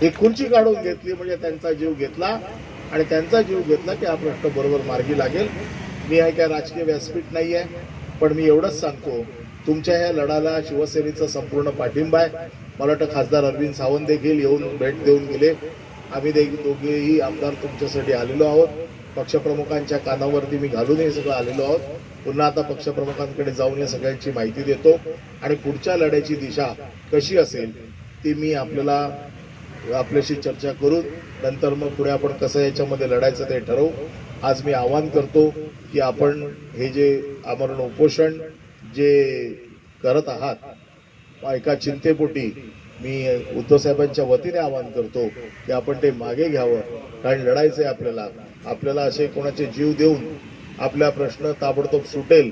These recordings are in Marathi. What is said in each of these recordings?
हे खुर्ची काढून घेतली म्हणजे त्यांचा जीव घेतला आणि त्यांचा जीव घेतला की हा प्रश्न बरोबर मार्गी लागेल. मी आहे काय राजकीय व्यासपीठ नाही आहे पण मी एवढंच सांगतो तुमच्या ह्या लढाला शिवसेनेचा संपूर्ण पाठिंबा आहे. मला वाटतं खासदार अरविंद सावंत देखील येऊन भेट देऊन गेले. आम्ही देखील दोघेही आमदार तुमच्यासाठी आलेलो आहोत. पक्षप्रमुखांच्या कानावरती मी घालून हे सगळं आलेलो आहोत. पुन्हा आता पक्षप्रमुखांकडे जाऊन या सगळ्यांची माहिती देतो. आणि पुढच्या लढ्याची दिशा कशी असेल ती मी आपल्याला आपल्याशी चर्चा करून नंतर मग पुढे आपण कसं याच्यामध्ये लढायचं ते ठरवू. आज मी आवाहन करतो की आपण हे जे आमरण उपोषण जे करत आहात एका चिंतेपोटी मी उद्धवसाहेबांच्या वतीने आवाहन करतो की आपण ते मागे घ्यावं. कारण लढायचं आहे आपल्याला. आपल्याला असे कोणाचे जीव देऊन आपला प्रश्न ताबडतोब सुटेल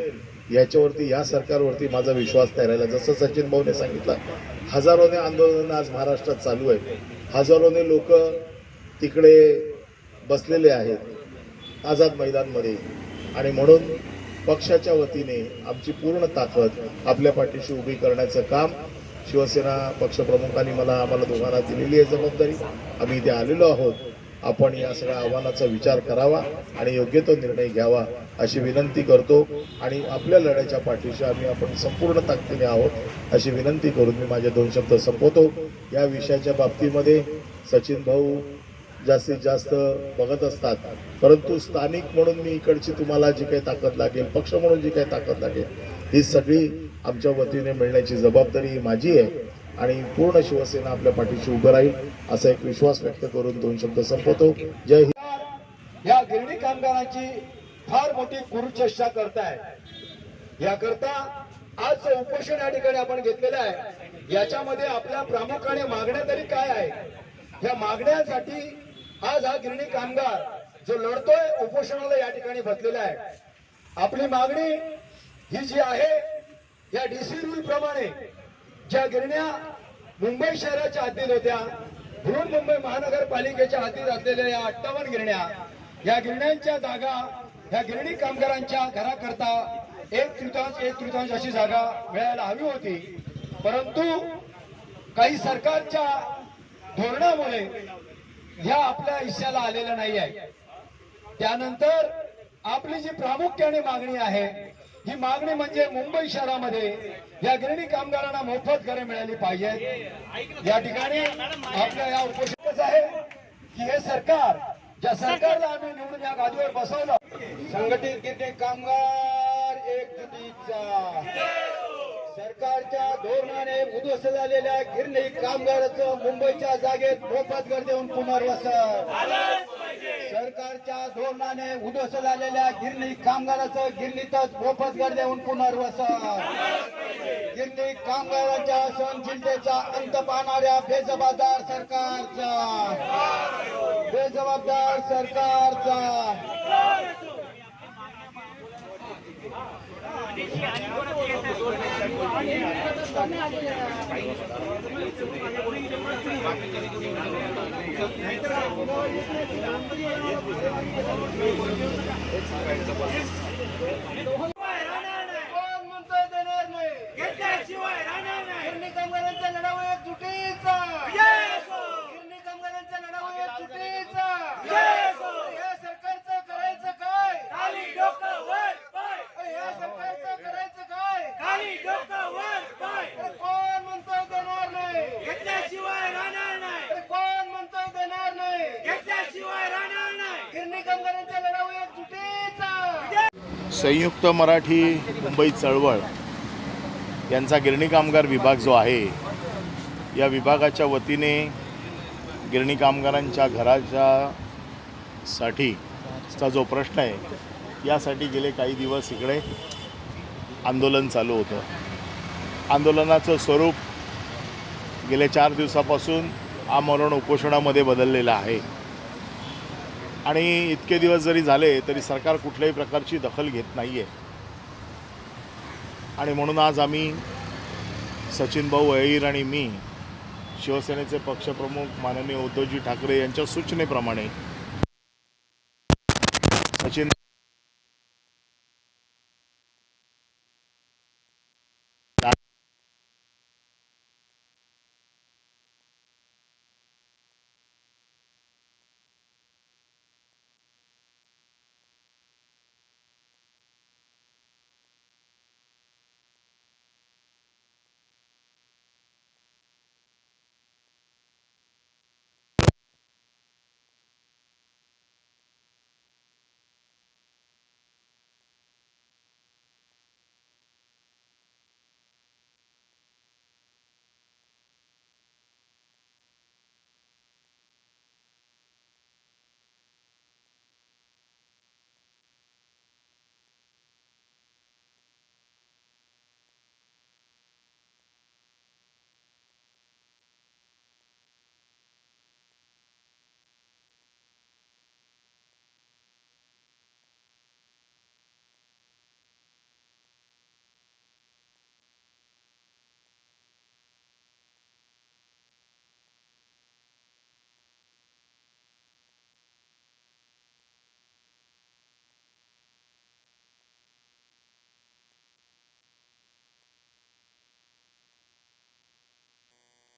याच्यावरती या सरकारवरती माझा विश्वास नाही राहिला. जसं सचिन भाऊने सांगितलं हजारोने आंदोलन आज महाराष्ट्रात चालू आहे. हजारोने लोक तिकडे बसलेले आहेत. आझाद मैदानमध्ये. आणि म्हणून पक्षाच्या वतीने आमची पूर्ण ताकद आपल्या पाठीशी उभी करण्याचं काम शिवसेना पक्षप्रमुखांनी मला आम्हाला दोघांना दिलेली आहे जबाबदारी. आम्ही इथे आलेलो आहोत. आपण या सगळ्या आव्हानाचा विचार करावा आणि योग्य तो निर्णय घ्यावा. अशी विनंती करतो आणि आपल्या लढ्याच्या पाठीशी आम्ही आपण संपूर्ण ताकदीने आहोत अशी विनंती करून मी माझे दोन शब्द संपवतो. या विषयाच्या बाबतीमध्ये सचिन भाऊ जास्तीत जास्त बघत असतात परंतु स्थानिक म्हणून मी इकडची तुम्हाला जी काही ताकद लागेल पक्ष म्हणून जी काही ताकद लागेल ही सगळी आमच्या वतीने मिळण्याची जबाबदारी ही माझी आहे आणि पूर्ण शिवसेना आपल्या पाठीशी उभं राहील असा एक विश्वास व्यक्त करून दोन शब्द संपवतो. जय हिंद. या गिरणी कामगारांची फार मोठी कुरुचेष्टा करताय. याकरता आज उपोषण या ठिकाणी आपण घेतलेलं आहे याच्यामध्ये आपल्या प्रामुख्याने मागण्या तरी काय आहे या मागण्यासाठी आज हा गिरणी कामगार जो लढतोय उपोषणाला या ठिकाणी बसलेला आहे. आपली मागणी ही जी आहे या डीसी रूल प्रमाणे ज्या गिरण्या मुंबई शहराच्या हद्दीत होत्या बृहन्मुंबई महानगरपालिकेच्या हद्दीत असलेल्या या अठ्ठावन्न गिरण्या या गिरण्यांच्या जागा या गिरणी कामगारांच्या घराकरता एक तृतीयांश एक तृतीयांश अशी जागा मिळायला हवी होती. परंतु काही सरकारच्या धोरणामुळे ह्या आपल्या हिश्श्याला आलेल्या नाही आहे त्यानंतर आपली जी प्रामुख्याने मागणी आहे ही मागणी म्हणजे मुंबई शहरामध्ये या गिरणी कामगारांना मोफत घरे मिळाली पाहिजेत. या ठिकाणी आपल्या या उपोषणच आहे की हे सरकार ज्या सरकारला आम्ही निवडून या गादीवर बसवलं संघटित गिरणी कामगार एकजुटीचा? सरकारच्या धोरणाने उद्ध्वस्त झालेल्या गिरणी कामगाराचं मुंबईच्या जागेत मोफत घर देऊन पुनर्वसन. सरकारच्या धोरणाने उद्ध्वस्त झालेल्या गिरणी कामगाराचं गिरणीतच मोफत घर देऊन पुनर्वसन. गिरणी कामगारांच्या सहनशीलतेचा अंत पाहणाऱ्या बेजबाबदार सरकारचा. बेजबाबदार सरकारचा. कोण म्हणतोय देणार नाही घेतल्याशिवाय राहणार नाही गिरणी कामगारांचा लढाऊ एक चुकीचा जय असो. गिरणी कामगारांचा लढाऊ एक चुकीचा जय असो. या सरकारचं करायचं काय खाली डोकं वर पाय या सरकारचं करायचं काय खाली डोकं वर पाय अरे कोण म्हणतोय देणार नाही घेतल्याशिवाय राहणार नाही अरे कोण म्हणतोय देणार नाही घेतल्याशिवाय राहणार नाही गिरणी कामगारांचा लढाऊ एक चुकीचा संयुक्त मराठी मुंबई चळवळ यांचा गिरणी कामगार विभाग जो आहे या विभागाच्या वतीने गिरणी कामगारांच्या घराच्या साठी चा जो प्रश्न आहे यासाठी गेले काही दिवस इकडे आंदोलन चालू होतं. आंदोलनाचं स्वरूप गेल्या चार दिवसापासून आमरण उपोषणामध्ये बदललेलं आहे. आणि इतके दिवस जरी झाले तरी सरकार कुठल्याही प्रकारची दखल घेत नाही आहे आणि म्हणून आज आम्ही सचिन भाऊ अहिर आणि मी शिवसेनेचे पक्षप्रमुख माननीय उद्धवजी ठाकरे यांच्या सूचनेप्रमाणे सचिन